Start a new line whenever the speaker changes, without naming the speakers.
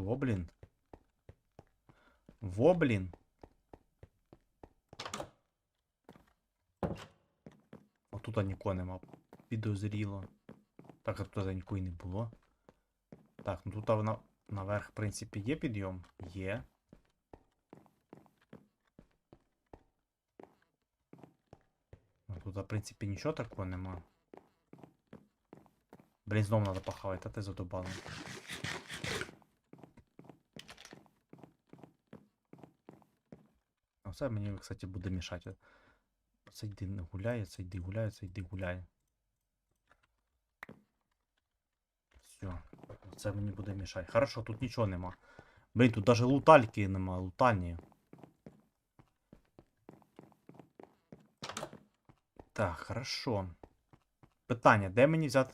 Во, блін. Во, блін. А тут нікого нема. Підозріло. Так, а тут нікого не було. Так, ну тут вона наверх, в принципі, є підйом? Є. Ну, тут, в принципі, нічого такого нема. Блін, знову треба похавати, а ти задобали. А це мені, кстати, буде мішати. Це йди гуляє, це йди гуляє, це йди гуляє. Все. Це мені буде мішати. Хорошо, тут нічого нема. Блін, тут навіть лутальки нема, лутальні. Так, хорошо. Питання, де мені взяти